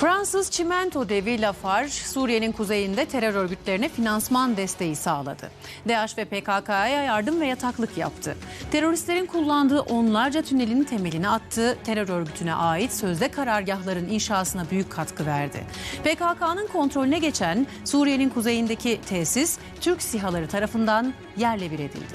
Fransız çimento devi Lafarge, Suriye'nin kuzeyinde terör örgütlerine finansman desteği sağladı. DAEŞ ve PKK'ya yardım ve yataklık yaptı. Teröristlerin kullandığı onlarca tünelin temelini attı. Terör örgütüne ait sözde karargahların inşasına büyük katkı verdi. PKK'nın kontrolüne geçen Suriye'nin kuzeyindeki tesis Türk sihaları tarafından yerle bir edildi.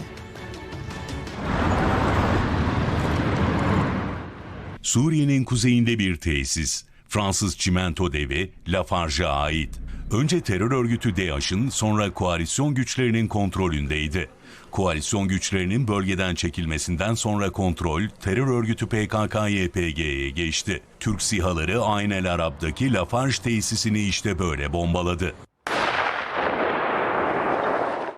Suriye'nin kuzeyinde bir tesis. Fransız çimento devi Lafarge'a ait. Önce terör örgütü DAEŞ'in sonra koalisyon güçlerinin kontrolündeydi. Koalisyon güçlerinin bölgeden çekilmesinden sonra kontrol terör örgütü PKK-YPG'ye geçti. Türk sihaları Ayn el Arab'daki Lafarge tesisini işte böyle bombaladı.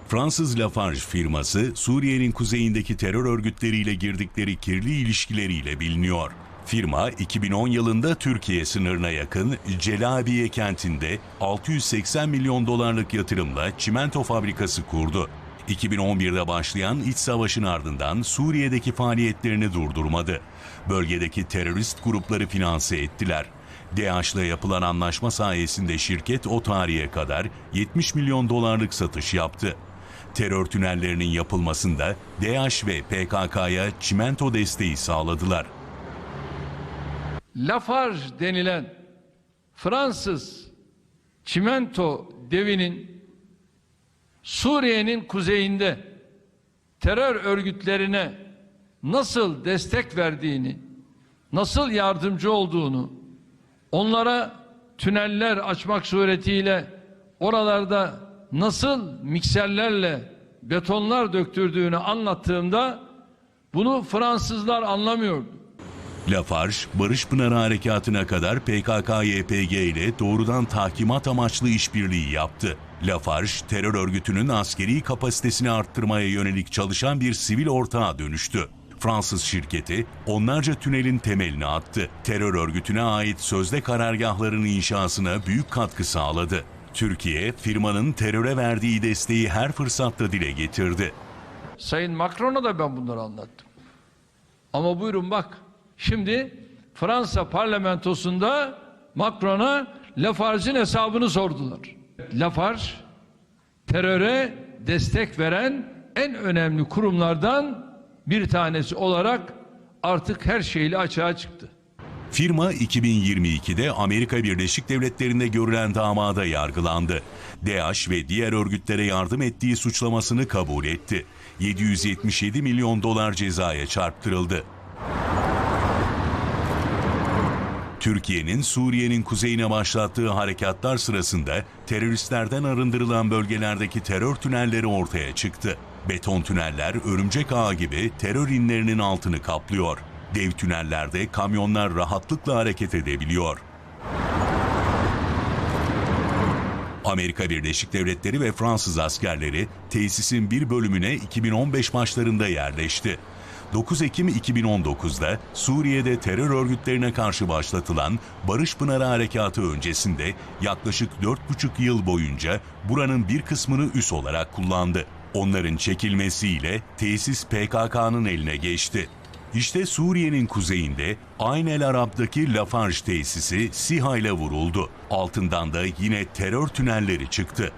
Fransız Lafarge firması Suriye'nin kuzeyindeki terör örgütleriyle girdikleri kirli ilişkileriyle biliniyor. Firma 2010 yılında Türkiye sınırına yakın Celabiye kentinde 680 milyon dolarlık yatırımla çimento fabrikası kurdu. 2011'de başlayan iç savaşın ardından Suriye'deki faaliyetlerini durdurmadı. Bölgedeki terörist grupları finanse ettiler. DAEŞ'la yapılan anlaşma sayesinde şirket o tarihe kadar 70 milyon dolarlık satış yaptı. Terör tünellerinin yapılmasında DAEŞ ve PKK'ya çimento desteği sağladılar. Lafarge denilen Fransız çimento devinin Suriye'nin kuzeyinde terör örgütlerine nasıl destek verdiğini, nasıl yardımcı olduğunu, onlara tüneller açmak suretiyle oralarda nasıl mikserlerle betonlar döktürdüğünü anlattığımda bunu Fransızlar anlamıyordu. Lafarge, Barış Pınarı Harekatı'na kadar PKK-YPG ile doğrudan tahkimat amaçlı işbirliği yaptı. Lafarge, terör örgütünün askeri kapasitesini arttırmaya yönelik çalışan bir sivil ortağa dönüştü. Fransız şirketi onlarca tünelin temelini attı. Terör örgütüne ait sözde karargahların inşasına büyük katkı sağladı. Türkiye, firmanın teröre verdiği desteği her fırsatta dile getirdi. Sayın Macron'a da ben bunları anlattım. Ama buyurun bak. Şimdi Fransa parlamentosunda Macron'a Lafarge'in hesabını sordular. Lafarge teröre destek veren en önemli kurumlardan bir tanesi olarak artık her şeyle açığa çıktı. Firma 2022'de Amerika Birleşik Devletleri'nde görülen damada yargılandı. DAEŞ ve diğer örgütlere yardım ettiği suçlamasını kabul etti. 777 milyon dolar cezaya çarptırıldı. Türkiye'nin Suriye'nin kuzeyine başlattığı harekatlar sırasında teröristlerden arındırılan bölgelerdeki terör tünelleri ortaya çıktı. Beton tüneller örümcek ağı gibi terör inlerinin altını kaplıyor. Dev tünellerde kamyonlar rahatlıkla hareket edebiliyor. Amerika Birleşik Devletleri ve Fransız askerleri tesisin bir bölümüne 2015 başlarında yerleşti. 9 Ekim 2019'da Suriye'de terör örgütlerine karşı başlatılan Barış Pınarı Harekatı öncesinde yaklaşık 4,5 yıl boyunca buranın bir kısmını üs olarak kullandı. Onların çekilmesiyle tesis PKK'nın eline geçti. İşte Suriye'nin kuzeyinde Ayn el Arab'daki Lafarge tesisi SİHA ile vuruldu. Altından da yine terör tünelleri çıktı.